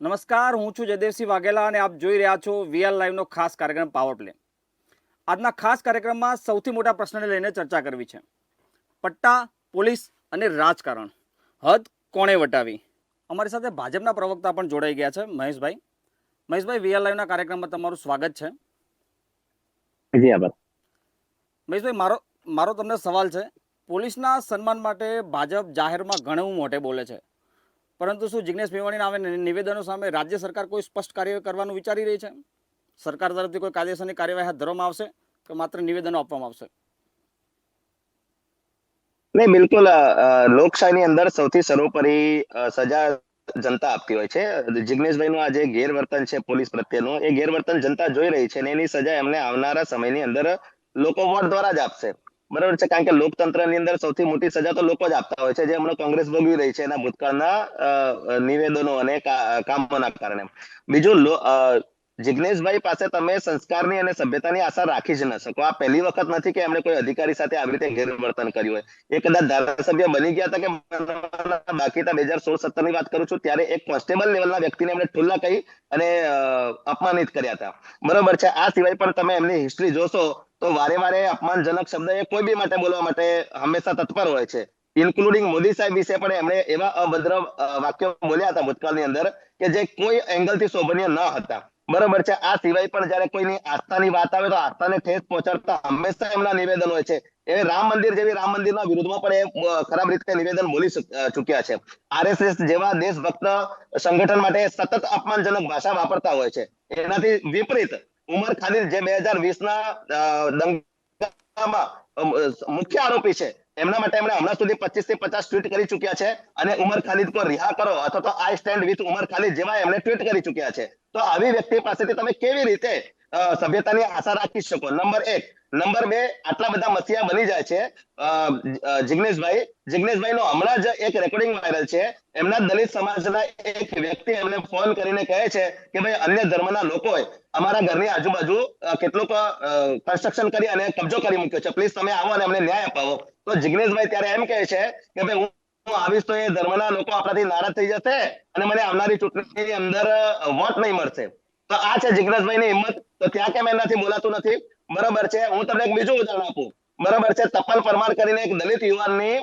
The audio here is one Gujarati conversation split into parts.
નમસ્કાર હું છું જયદેવસિંહ વાઘેલા અને આપ જોઈ રહ્યા છો વીઆર લાઈવનો ખાસ કાર્યક્રમ પાવર પ્લે આજના ખાસ કાર્યક્રમમાં સૌથી મોટા પ્રશ્નને લઈને ચર્ચા કરવી છે. પટ્ટા પોલીસ અને રાજકારણ. હદ કોણે વટાવી? અમારી સાથે ભાજપના પ્રવક્તા પણ જોડાઈ ગયા છે મહેશભાઈ. મહેશભાઈ વીએલ લાઈવના કાર્યક્રમમાં તમારું સ્વાગત છે. જી આભાર. મહેશભાઈ મારો મારો તમને સવાલ છે. પોલીસના સન્માન માટે ભાજપ જાહેરમાં ઘણું મોટે બોલે છે. પરંતુ શું જિજ્ઞેશ મેવાણીના આવે નિવેદનો સામે રાજ્ય સરકાર કોઈ સ્પષ્ટ કાર્ય કરવાનું વિચારી રહી છે? સરકાર તરફથી કોઈ કાયદેસરની કાર્યવાહી હાથ ધરવામાં આવશે કે માત્ર નિવેદનો આપવામાં આવશે? નહીં, બિલકુલ લોકશાહીની અંદર સૌથી સર્વોપરી સજા જનતા આપતી હોય છે. જિજ્ઞેશભાઈનું આ જે ગેરવર્તન છે પોલીસ પ્રત્યેનું, એ ગેરવર્તન જનતા જોઈ રહી છે અને એની સજા એમને આવનારા સમયની અંદર લોકો વોટ દ્વારા જ આપશે. બરાબર છે, કારણ કે લોકતંત્રની અંદર સૌથી મોટી સજા તો લોકો જ આપતા હોય છે, જે હમણાં કોંગ્રેસ ભોગવી રહી છે એના ભૂતકાળના નિવેદનો અને કામોના કારણે. બીજું જિગ્નેશભાઈ પાસે તમે સંસ્કારની અને સભ્યતાની આશા રાખી જ ન શકો. આ પહેલી વખત નથી કે એમણે કોઈ અધિકારી સાથે આવી રીતે ગેરવર્તન કર્યું હોય. એ કદાચ ધારાસભ્ય બની ગયા હતા કે બાકી બે હજાર સોળ સત્તરની વાત કરું છું, ત્યારે એક કોન્સ્ટેબલ લેવલના વ્યક્તિને એમણે ઠુલ્લા કહી અને અપમાનિત કર્યા હતા. બરોબર છે. આ સિવાય પણ તમે એમની હિસ્ટ્રી જોશો તો વારે વારે અપમાનજનક શબ્દ એ કોઈ બી માટે બોલવા માટે હંમેશા તત્પર હોય છે. ઇન્ક્લુડિંગ મોદી સાહેબ વિશે પણ એમણે એવા અભદ્ર વાક્યો બોલ્યા હતા ભૂતકાળની અંદર કે જે કોઈ એંગલથી શોભનીય ન હતા. બરોબર છે. આ સિવાય પણ જયારે કોઈની આસ્થાની વાત આવે તો આસ્થાને ઠેસ પહોંચાડતા હંમેશા એમના નિવેદન હોય છે. એ રામ મંદિર જેવી રામ મંદિરના વિરુદ્ધમાં પણ એ ખરાબ રીતે નિવેદન બોલી ચૂક્યા છે. આરએસએસ જેવા દેશભક્ત સંગઠન માટે સતત અપમાનજનક ભાષા વાપરતા હોય છે. એનાથી વિપરીત ઉમર ખાલિદ જે બે હજાર વીસ ના દંગામાં મુખ્ય આરોપી છે, એમના માટે એમણે હમણાં સુધી પચીસથી પચાસ ટ્વીટ કરી ચૂક્યા છે અને ઉમર ખાલિદ પર રિહા કરો અથવા તો આઈ સ્ટેન્ડ વિથ ઉમર ખાલિદ જેવા એમણે ટ્વીટ કરી ચૂક્યા છે. તો આવી વ્યક્તિ પાસેથી તમે કેવી રીતે સભ્યતાની આશા રાખી શકો? નંબર એક. નંબર બે, આટલા બધા મસીહા બની જાય છે. જિગ્નેશભાઈ જિગ્નેશભાઈ. નો હમણાં જ એક રેકોર્ડિંગ વાયરલ છે. એમના દલિત સમાજના એક વ્યક્તિ એમને ફોન કરીને કહે છે કે ભાઈ, અન્ય ધર્મના લોકોએ અમારા ઘરની આજુબાજુ કેટલુંક કન્સ્ટ્રક્શન કરી અને કબજો કરી મૂક્યો છે. પ્લીઝ તમે આવો અને અમને ન્યાય અપાવો. તો જિગ્નેશભાઈ ત્યારે એમ કહે છે કે ભાઈ હું આવીશ તો એ ધર્મના લોકો આપણાથી નારાજ થઈ જશે અને મને આવનારી ચૂંટણીની અંદર વોટ નહીં મળશે. તો આ છે જિગ્નેશભાઈની હિંમત. તો ત્યાં કેમ એનાથી બોલાતું નથી? બરાબર છે. હું તમને એક બીજું ઉદાહરણ આપું. બરાબર છે. તપન પરમાર કરીને એક દલિત યુવાનની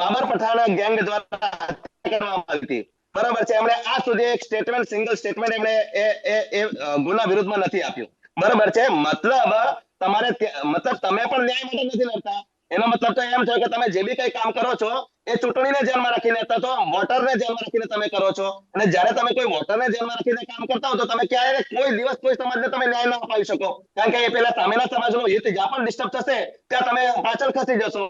બાબર પઠાણ ગેંગ દ્વારા કરવામાં આવી હતી. બરાબર છે. એમણે આ સુધી એક સ્ટેટમેન્ટ સિંગલ સ્ટેટમેન્ટ એમણે એ એ ગુના વિરુદ્ધમાં નથી આપ્યું. બરાબર છે. મતલબ, તમારે મતલબ તમે પણ ન્યાય માટે નથી લડતા. એનો મતલબ તો એમ થયો કે તમે જે બી કઈ કામ કરો છો, એ ચૂંટણીને ધ્યાનમાં રાખીને અથવા તો વોટરને ધ્યાનમાં રાખીને તમે કરો છો. અને જ્યારે તમે કોઈ વોટરને ધ્યાનમાં રાખીને કામ કરતા હો તો તમે ક્યારે કોઈ દિવસ કોઈ સમાજને તમે ન્યાય ન અપાવી શકો. કારણ કે એ પેલા સામેના સમાજનું હિત જ્યાં પણ ડિસ્ટર્બ થશે, ત્યાં તમે પાછળ ખસી જશો.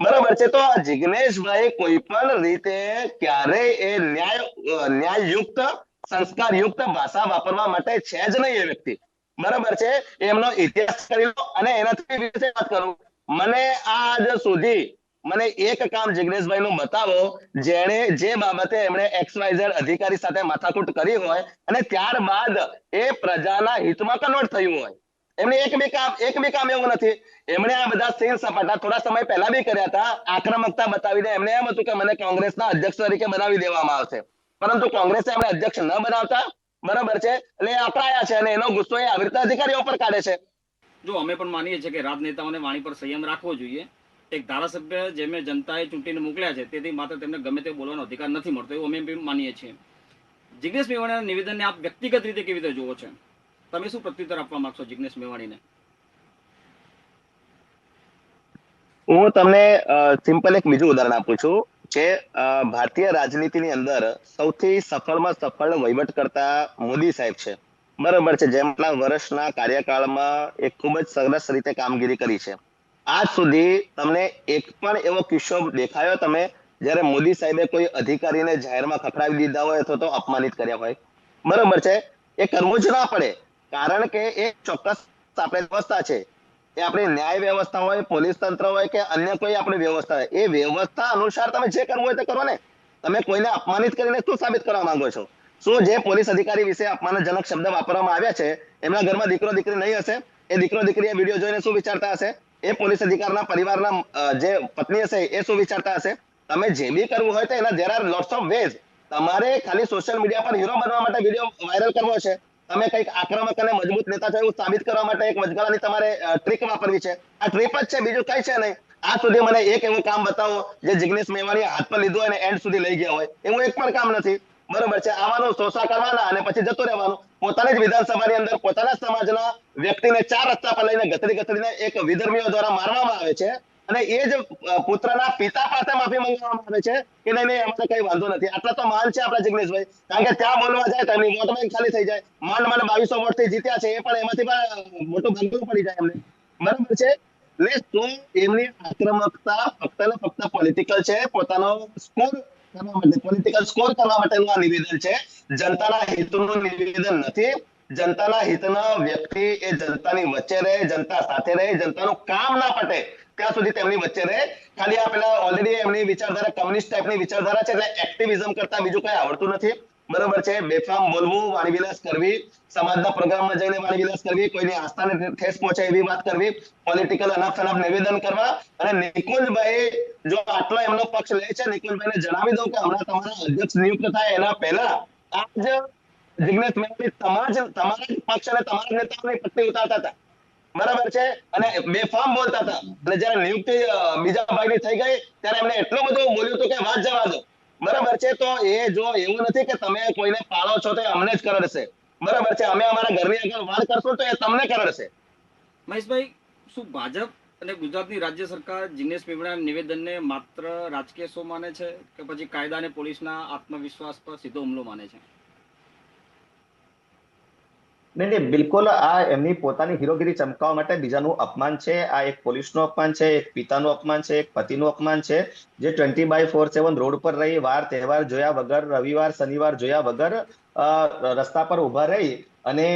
બરાબર છે. તો જિગ્નેશભાઈ કોઈ પણ રીતે ક્યારેય એ ન્યાય ન્યાયયુક્ત, સંસ્કારયુક્ત ભાષા વાપરવા માટે છે જ નહીં એ વ્યક્તિ. બરાબર છે? એમનો ઇતિહાસ કરી લો અને એનાથી વિશે વાત કરું. મને આજ સુધી મને એક કામ જિગ્નેશભાઈ નું બતાવો, જેણે જે બાબતે એમણે એક્સવાયઝેડ અધિકારી સાથે માથાકૂટ કરી હોય અને ત્યારબાદ એ પ્રજાના હિતમાં કન્વર્ટ થયું હોય. એમને એક બી કામ, એક બી કામ એવું નથી. એમણે આ બધા સીન સપાટા થોડા સમય પહેલા બી કર્યા હતા. આક્રમકતા બતાવીને એમને એમ હતું કે મને કોંગ્રેસના અધ્યક્ષ તરીકે બનાવી દેવામાં આવશે. પરંતુ કોંગ્રેસે એમને અધ્યક્ષ ન બનાવતા, બરાબર છે? એટલે અકળાયા છે અને એનો ગુસ્સો એ આવી રીતે અધિકારીઓ પર કાઢે છે. જો અમે પણ માનીએ છીએ કે રાજનેતાઓને વાણી પર સંયમ રાખવો જોઈએ. એક ધારાસભ્ય જેમને જનતાએ ચૂંટીને મોકલ્યા છે, તેથી માત્ર તેમને ગમે તે બોલવાનો અધિકાર નથી મળતો, એવું અમે માનીએ છીએ. જિજ્ઞેશ મેવાણીના નિવેદનને આપ વ્યક્તિગત રીતે કેવી રીતે જુઓ છો? તમે શું પ્રત્યુત્તર આપવા માંગશો જિજ્ઞેશ મેવાણીને? હું તમને સિમ્પલ એક બીજું ઉદાહરણ આપું છું કે ભારતીય રાજનીતિની અંદર સૌથી સફળમાં સફળ વહીવટ કરતા મોદી સાહેબ છે. બરાબર છે. જેમના વર્ષના કાર્યકાળમાં એક ખૂબ જ સરસ રીતે કામગીરી કરી છે. આજ સુધી તમને એક પણ એવો કિસ્સો દેખાયો તમે જ્યારે મોદી સાહેબે કોઈ અધિકારીને જાહેરમાં ખખડાવી દીધા હોય અથવા તો અપમાનિત કર્યા હોય? બરાબર છે. એ કરવું જ ના પડે. કારણ કે એ ચોક્કસ આપણે વ્યવસ્થા છે. એ આપણી ન્યાય વ્યવસ્થા હોય, પોલીસ તંત્ર હોય કે અન્ય કોઈ આપણી વ્યવસ્થા હોય, એ વ્યવસ્થા અનુસાર તમે જે કરવું હોય તે કરો ને. તમે કોઈને અપમાનિત કરીને શું સાબિત કરવા માંગો છો? શું જે પોલીસ અધિકારી વિશે અપમાનજનક શબ્દ વાપરવામાં આવ્યા છે, એમના ઘરમાં દીકરો દીકરી નહીં હશે, એ દીકરો દીકરી એ વીડિયો જોઈને શું વિચારતા હશે? એ પોલીસ અધિકારના પરિવારના જે પત્ની હશે, એ શું વિચારતા હશે? તમે જે બી કરવું હોય તો એના, there are lots of ways તમારે ખાલી સોશિયલ મીડિયા પર હીરો બનવા માટે વીડિયો વાયરલ કરવો છે. તમે કંઈક આક્રમક અને મજબૂત નેતા છો એવું સાબિત કરવા માટે એક વચગાળાની તમારે ટ્રીક વાપરવી છે. આ ટ્રીપ જ છે, બીજું કઈ છે નહીં. આ સુધી મને એક એવું કામ બતાવો, જે જિગ્નેશ મેવાણીએ હાથ પર લીધું અને એન્ડ સુધી લઈ ગયા હોય. એવું એક પણ કામ નથી. બરોબર છે. આવવાનું શોષા કરવાના અને પછી જતો રહેવાનું. પોતાની જ વિધાનસભાની અંદર પોતાના સમાજના વ્યક્તિને ચાર રસ્તા પર લઈને ગતરી ગતરીને એક વિધર્મીઓ દ્વારા મારવામાં આવે છે અને એ જ પુત્રના પિતા પાસે માફી માંગવામાં આવે છે કે નહીં નહીં અમારે કઈ વાંધો નથી. આટલા તો માન છે આપણા જિગ્નેશભાઈ. કારણ કે ત્યાં બોલવા જાય તો એમની વોટ ખાલી થઈ જાય. માંડ માંડ બાવીસો વોટથી જીત્યા છે એ પણ એમાંથી પણ મોટું ભાગવું પડી જાય એમને. બરાબર છે? એટલે તો એમની આક્રમકતા ફક્ત ને ફક્ત પોલિટિકલ છે? પોતાનો સ્કોર કરવા માટે પોલિટિકલ સ્કોર કરવા માટેનું આ નિવેદન છે, જનતાના હિતનું નિવેદન નથી. જનતાના હિતના વ્યક્તિ એ જનતાની વચ્ચે રહે, જનતા સાથે રહે, જનતાનું કામ ના પટે, ત્યાં સુધી તેમની વચ્ચે રહે. ખાલી આ પેલા ઓલરેડી એમની વિચારધારા કમ્યુનિસ્ટ ટાઈપની વિચારધારા છે, એટલે એક્ટિવિઝમ કરતા બીજું કઈ આવડતું નથી. બરોબર છે. બેફામ બોલવું વાણીવિલાસ કરવી, સમાજના પ્રોગ્રામમાં જઈને વાણીવિલાસ કરવી, કોઈની આસ્થાને ઠેસ પહોંચે એવી વાત કરવી પોલિટિકલ અનાપ નિવેદન કરવા અને નિકુંજભાઈ જો આટલો એમનો પક્ષ લે છે, નિકુંજભાઈને જણાવી દઉં કે હમણાં તમારા અધ્યક્ષ નિયુક્ત થાય એના પહેલા આજ જિગ્નેશ મેવાણી તમારા તમારા પક્ષ અને તમારા નેતાઓની પટ્ટી ઉતારતા હતા. બરાબર છે? અને બેફામ બોલતા હતા. અને જયારે નિયુક્તિ બીજા ભાગની થઈ ગઈ, ત્યારે એમને એટલું બધું બોલ્યું હતું કે વાત જવા દો. બરાબર છે? તો એ જો એવું નથી કે તમે કોઈને પાળો છો તો અમને જ કરડશે. બરાબર છે? અમે અમારા ઘરની આગળ વાળ કરશું તો એ તમને કરડશે. મહેશભાઈ, શું ભાજપ અને ગુજરાતની રાજ્ય સરકાર જિગ્નેશ મેવાણીના નિવેદનને માત્ર રાજકીય શો માને છે કે પછી કાયદા અને પોલીસના આત્મવિશ્વાસ પર સીધો હુમલો માને છે? નહીં નહીં, બિલકુલ આ એમની પોતાની હીરોગીરી ચમકાવવા માટે બીજાનું અપમાન છે. આ એક પોલીસનું અપમાન છે, એક પિતાનું અપમાન છે, એક પતિનું અપમાન છે. જે twenty by four seven road પર રહી, વાર તહેવાર જોયા વગર, રવિવાર, શનિવાર જોયા વગર રસ્તા પર ઊભા રહી અને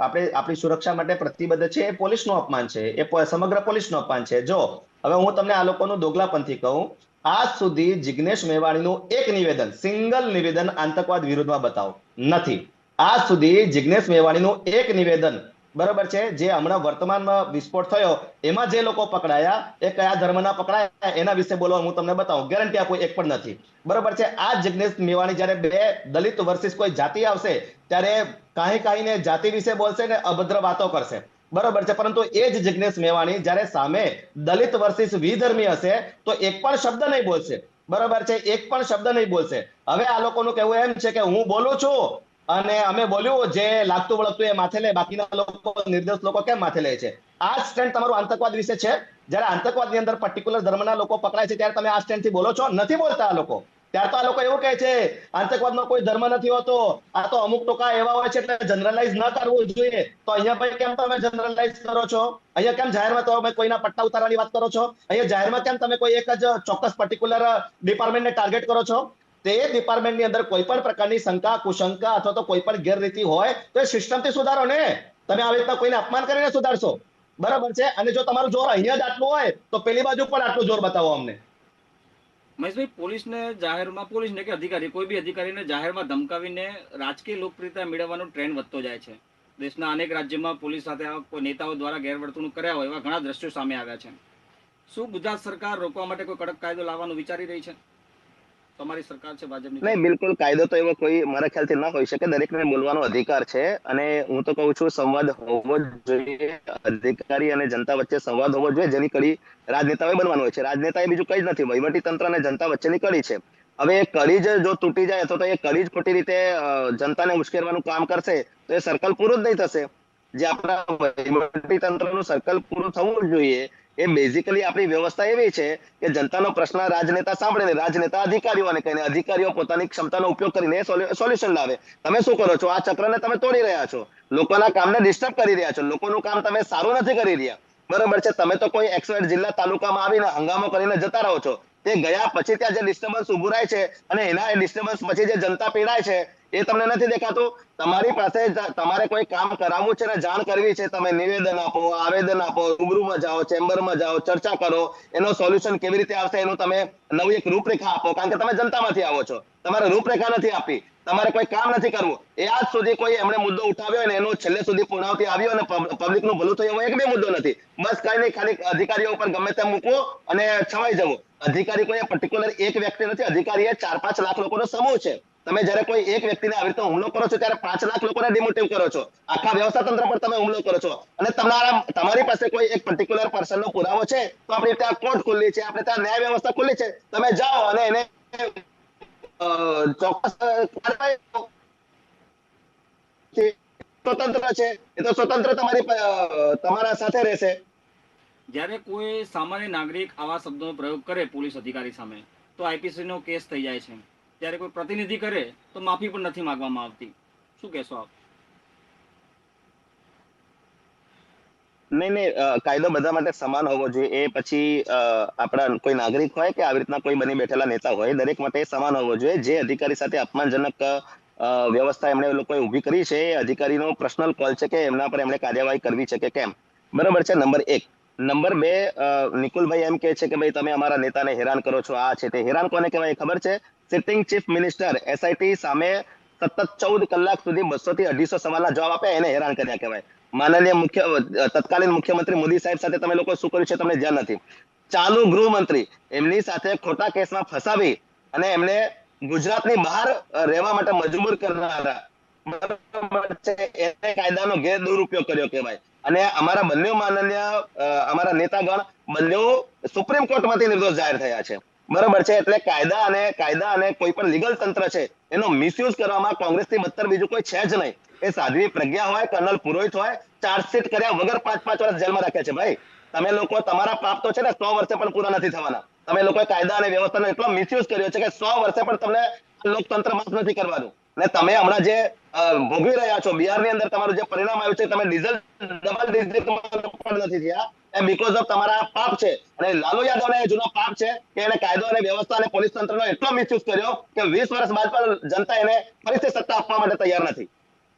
આપણે, આપણી સુરક્ષા માટે પ્રતિબદ્ધ છે. એ પોલીસનું અપમાન છે. એ સમગ્ર પોલીસનું અપમાન છે. જો, હવે હું તમને આ લોકોનું દોગલાપંથી કહું. આજ સુધી જિગ્નેશ મેવાણીનું એક નિવેદન, સિંગલ નિવેદન આતંકવાદ વિરુદ્ધમાં બતાવો. નથી. આજ સુધી જિગ્નેશ મેવાણીનું એક નિવેદન બરોબર છે, જે હમણાં વર્તમાનમાં વિસ્ફોટ થયો, એમાં જે લોકો પકડાયા, એ કયા ધર્મના પકડાયા, એના વિશે બોલવા હું તમને બતાવું ગેરંટી આપું એક પણ નથી. બરાબર છે આ જિગ્નેશ મેવાણી જ્યારે બે દલિત વર્સિસ કોઈ જાતિ આવશે, ત્યારે કાંઈ કાંઈને જાતિ વિશે બોલશે ને અભદ્ર વાતો કરશે. બરોબર છે, પરંતુ એ જ જિગ્નેશ મેવાણી જ્યારે સામે દલિત વર્સિસ વિધર્મી હશે, તો એક પણ શબ્દ નહીં બોલશે. બરોબર છે, એક પણ શબ્દ નહીં બોલશે. હવે આ લોકોનું કહેવું એમ છે કે હું બોલું છું અને અમે બોલ્યું, જે લાગતું વળગતું એ માથે લે, બાકીના લોકો, નિર્દોષ લોકો કેમ માથે લે છે? આ સ્ટેન્ડ તમારું આતંકવાદ વિશે છે. જ્યારે આતંકવાદની અંદર પર્ટિક્યુલર ધર્મના લોકો પકડાય છે, ત્યારે તમે આ સ્ટેન્ડથી બોલો છો? નથી બોલતા આ લોકો. ત્યારે તો આ લોકો એવું કહે છે આતંકવાદમાં કોઈ ધર્મ નથી હોતો. આ તો અમુક ટોકા એવા હોય છે, એટલે જનરલાઇઝ ન કરવું જોઈએ. તો અહીંયા ભાઈ કેમ તમે જનરલાઇઝ કરો છો? અહીંયા કેમ જાહેરમાં તમે કોઈના પટ્ટા ઉતારવાની વાત કરો છો? અહીંયા જાહેરમાં કેમ તમે કોઈ એક જ ચોક્કસ પર્ટિક્યુલર ડિપાર્ટમેન્ટને ટાર્ગેટ કરો છો? તે ડિપાર્ટમેન્ટની અંદર કોઈ પણ પ્રકારની શંકા, કુશંકા અથવા તો કોઈ પણ ગેરરીતિ હોય, તો એ સિસ્ટમથી સુધારો ને. તમે આવી રીતના કોઈને અપમાન કરીને સુધારશો. બરાબર છે? અને જો તમારું જોર અહીંયા જ આટલું હોય, તો પેલી બાજુ પણ આટલું જોર બતાવો અમને. મહેશભાઈ, પોલીસને જાહેરમાં, પોલીસને કે અધિકારી, કોઈ બી અધિકારીને જાહેરમાં ધમકાવીને રાજકીય લોકપ્રિયતા મેળવવાનો ટ્રેન્ડ વધતો જાય છે. દેશના અનેક રાજ્યમાં પોલીસ સાથે કોઈ નેતાઓ દ્વારા ગેરવર્તણૂક કર્યા હોય એવા ઘણા દ્રશ્યો સામે આવ્યા છે. શું ગુજરાત સરકાર રોકવા માટે કોઈ કડક કાયદો લાવવાનું વિચારી રહી છે? તમારી સરકાર છે, ભાજપની? નહીં, બિલકુલ કાયદો તો એવો કોઈ મારા ખ્યાલથી ન હોઈ શકે. દરેકને બોલવાનો અધિકાર છે અને હું તો કહું છું, સંવાદ હોવો જોઈએ, અધિકારી અને જનતા વચ્ચે સંવાદ હોવો જોઈએ, જેની કડી રાજનેતાઓએ બનવાનું હોય છે. રાજનેતા એ બીજું કઈ જ નથી વહીવટી તંત્ર અને જનતા વચ્ચેની કડી છે. હવે એ કડી જ જો તૂટી જાય અથવા તો એ કડી જ ખોટી રીતે જનતાને ઉશ્કેરવાનું કામ કરશે, તો એ સર્કલ પૂરું જ નહીં થશે. જે આપણા વહીવટી તંત્રનું સર્કલ પૂરું થવું જોઈએ, એ બેઝિકલી આપણી વ્યવસ્થા એવી છે કે જનતાનો પ્રશ્ન રાજનેતા સાંભળે ને રાજનેતા અધિકારીઓને કહીને અધિકારીઓ પોતાની ક્ષમતાનો ઉપયોગ કરીને સોલ્યુશન લાવે. તમે શું કરો છો? આ ચક્રને તમે તોડી રહ્યા છો. લોકોના કામને ડિસ્ટર્બ કરી રહ્યા છો. લોકોનું કામ તમે સારું નથી કરી રહ્યા. બરોબર છે? તમે તો કોઈ એક્સવાઇડ જિલ્લા તાલુકામાં આવીને હંગામો કરીને જતા રહો છો. તે ગયા પછી ત્યાં જે ડિસ્ટર્બન્સ ઉભું રહે છે અને એના ડિસ્ટર્બન્સ પછી જે જનતા પીડાય છે એ તમને નથી દેખાતું? તમારી પાસે તમારે કોઈ કામ કરાવવું છે ને જાણ કરવી છે, તમે નિવેદન આપો, આવેદન આપો, રૂબરૂમાં જાઓ, ચેમ્બરમાં જાઓ, ચર્ચા કરો, એનો સોલ્યુશન કેવી રીતે આવશે એનું તમે નવી એક રૂપરેખા આપો. કારણ કે તમે જનતામાંથી આવો છો. તમારે રૂપરેખા નથી આપી તમારે કોઈ કામ નથી કરવું. એ આજ સુધી કોઈ એમણે મુદ્દો ઉઠાવ્યો અને એનો છેલ્લે સુધી પૂર્ણાવતી આવ્યો અને પબ્લિકનું ભલું થયું એવો એક બે મુદ્દો નથી. બસ કઈ નહીં, ખાલી અધિકારીઓ ઉપર ગમે તેમ મૂકવો અને છવાઈ જવું. અધિકારી કોઈ પર્ટિક્યુલર એક વ્યક્તિ નથી. અધિકારી એ ચાર પાંચ લાખ લોકોનો સમૂહ છે. તમે જ્યારે કોઈ એક વ્યક્તિને આવી રીતે હુમલો કરો છો, ત્યારે પાંચ લાખ લોકોને ડિમોટિવ કરો છો. આખા વ્યવસ્થા તંત્ર પર તમે હુમલો કરો છો. અને તમારા, તમારી પાસે કોઈ એક પર્ટિક્યુલર પર્સનનો પુરાવો છે, તો આપણે ત્યાં કોર્ટ ખુલ્લી છે, આપણે ત્યાં ન્યાય વ્યવસ્થા ખુલ્લી છે. તમે જાઓ અને એને ચોક્કસ સ્વતંત્ર છે. એ તો સ્વતંત્ર તમારી તમારા સાથે રહેશે. જ્યારે કોઈ સામાન્ય નાગરિક આવા શબ્દોનો પ્રયોગ કરે પોલીસ અધિકારી સામે, તો આઈપીસી નો કેસ થઈ જાય છે. ત્યારે કોઈ પ્રતિનિધિ કરે, તો માફી પણ નથી માંગવામાં આવતી. શું કહેશો આપ? નહીં નહીં કાયદો બધા માટે સમાન હોવો જોઈએ. એ પછી આપણા કોઈ નાગરિક હોય કે આવી રીતના કોઈ બની બેઠેલા નેતા હોય, દરેક માટે સમાન હોવો જોઈએ. જે અધિકારી સાથે અપમાનજનક વ્યવસ્થા એમણે લોકોએ ઊભી કરી છે, એ અધિકારીનો પર્સનલ કોલ છે કે એમના પર એમણે કાર્યવાહી કરવી છે કે કેમ? બરાબર છે? નંબર એક. નંબર બે નિકુલભાઈ એમ કહે છે કે, ભાઈ, તમે અમારા નેતાને હેરાન કરો છો. આ છે તે. હેરાન કોને કહેવાય? ખબર છે? સિટિંગ ચીફ મિનિસ્ટર એસઆઈટી સામે સતત ચૌદ કલાક સુધી બસો થી અઢીસો સવાલના જવાબ આપ્યા. એને હેરાન કર્યા કહેવાય. માનનીય મુખ્ય, તત્કાલીન મુખ્યમંત્રી મોદી સાહેબ સાથે તમે લોકો શું કર્યું છે તમને ધ્યાન નથી. ચાલુ ગૃહમંત્રી એમની સાથે ખોટા કેસમાં ફસાવી અને એમને ગુજરાતની બહાર રહેવા માટે મજબૂર કરનારા. એને કાયદાનો ગેરદુરુપયોગ કર્યો કહેવાય. અને અમારા બંને માનનીય અમારા નેતાગણ બંને સુપ્રીમ કોર્ટમાંથી નિર્દોષ જાહેર થયા છે. બરાબર છે, એટલે કાયદા અને કાયદા અને કોઈ પણ લીગલ તંત્ર છે, એનો મિસયુઝ કરવામાં કોંગ્રેસથી બદતર બીજું કોઈ છે જ નહીં. એ સાધ્વી પ્રજ્ઞા હોય, કર્નલ પુરોહિત હોય ચાર્જશીટ કર્યા વગર પાંચ પાંચ વર્ષ જેલમાં રાખ્યા છે ભાઈ. તમે લોકો, તમારા પાપ તો છે ને સો વર્ષે પણ પૂરા નથી થવાના. તમે લોકોએ કાયદા અને વ્યવસ્થાનો એટલો મિસયુઝ કર્યો છે કે સો વર્ષે પણ તમને લોકતંત્ર માફ નથી કરવાનું. ને તમે હમણાં જે ભોગવી રહ્યા છો, બિહારની અંદર તમારું જે પરિણામ આવ્યું છે, તમે ડીઝલ, ડબલ ડિજિટ પણ નથી થયા. એ બીકોઝ ઓફ તમારા પાપ છે. અને લાલુ યાદવને એ જૂનો પાપ છે કે એને કાયદો અને વ્યવસ્થા અને પોલીસ તંત્રનો એટલો મિસયુઝ કર્યો કે વીસ વર્ષ બાદ પણ જનતા એને ફરીથી સત્તા આપવા માટે તૈયાર નથી.